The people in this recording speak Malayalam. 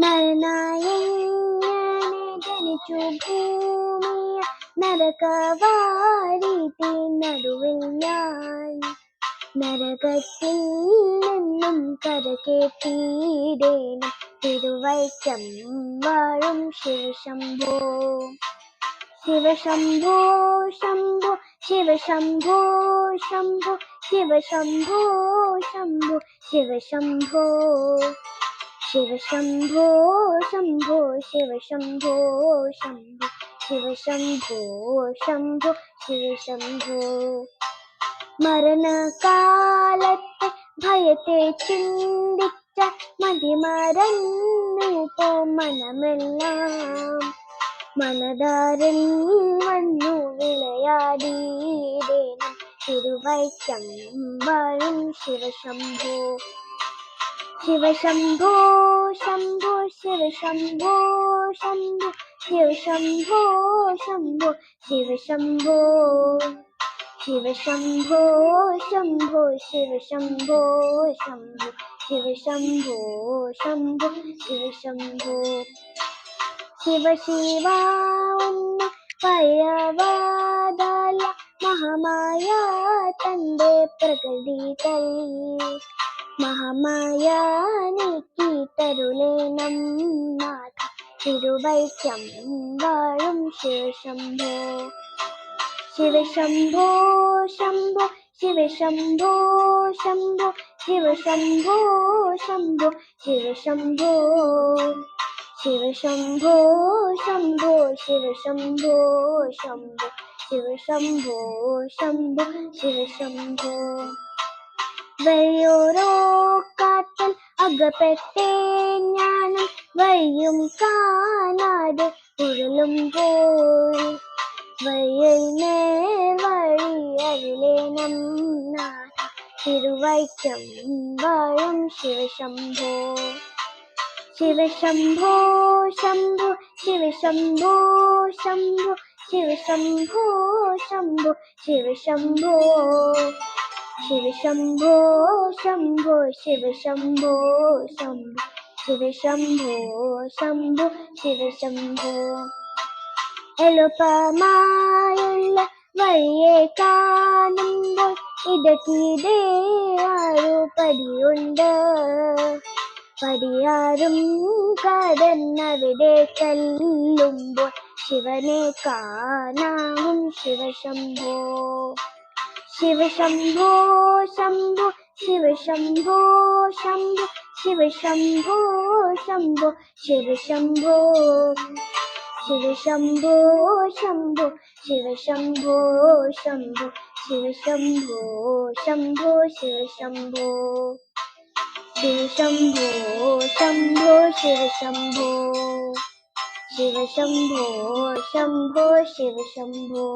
നരനായി എങ്ങനെ ജനിച്ചു ഭൂമിയ നരകവാരി നടുവിൽ ഞാൻ. നരകത്തിൽ നിന്നും കരകേറ്റിയിടേണം തിരുവൈക്കം വാഴും ശിവശംഭോ. ശിവശംഭോ ശംഭോ ശിവശംഭോ ശംഭോ ശിവശംഭോ ശംഭോ ശിവശംഭോ. ശിവശംഭോ ശംഭോ ശിവശംഭോ ശംഭോ ശിവശംഭോ ശംഭോ ശിവശംഭോ. മരണകാലത്തെ ഭയത്തെ ചിന്തിച്ച മതിമറന്നു പോ മനമെല്ലാം മനതാരൻ വന്നു വിളയാടിയിടേണം തിരുവൈക്കം വാഴും ശിവശംഭോ. ശിവശംഭോ ശംഭോ ശിവശംഭോ ശംഭോ ശിവശംഭോ ശംഭോ ശിവശംഭോ ശിവശംഭോ ശംഭോ ശിവശംഭോ ശംഭോ ശിവശംഭോ ശംഭോ ശിവശംഭോ ശിവശിവ ഒന്ന് പയവാദാല മഹാമായ തന്റെ പ്രകൃതികൾ മഹാമായ നീക്കി തരുളേണം നാഥ. തിരുവൈക്കം വാഴും ശിവശംഭോ. ശിവശംഭോ ശംഭോ ശിവശംഭോ ശംഭോ ശിവശംഭോ ശംഭോ ശിവശംഭോ. ശിവശംഭോ ശംഭോ ശിവശംഭോ ശംഭോ ശിവശംഭോ ശംഭോ ശിവശംഭോ. വഴിയോരോ കാട്ടൽ അകപ്പെട്ടേ ഞാനും വഴിയും കാണാതെ ഉരുളുമ്പോൾ വഴിയിൽ നേർ വഴി അരുളേനം നാഥ തിരുവൈക്കം വാഴും ശിവശംഭോ. ശിവശംഭോ ശംഭു ശിവശംഭോ ശംഭു ശിവശംഭോ ശംഭു ശിവശംഭോ. ശിവശംഭോ ശംഭോ ശിവശംഭോ ശംഭോ ശിവശംഭോ ശംഭോ ശിവശംഭോ എളുപ്പമായുള്ള വഴിയെ കാണുമ്പോൾ ഇടയ്ക്കിടെ ആരോ പടിയുണ്ട്. പടിയാറും കടന്നവിടെ ചെല്ലുമ്പോൾ ശിവനെ കാണാവും ശിവശംഭോ ശിവശംഭോ ശംഭോ ശിവശംഭോ ശംഭോ ശിവശംഭോ ശംഭോ ശിവശംഭോ ശിവശംഭോ ശംഭോ ശിവശംഭോ ശംഭോ ശിവശംഭോ ശംഭോ ശിവശംഭോ ശിവശംഭോ ശംഭോ ശിവശംഭോ ശിവശംഭോ ശംഭോ ശിവശംഭോ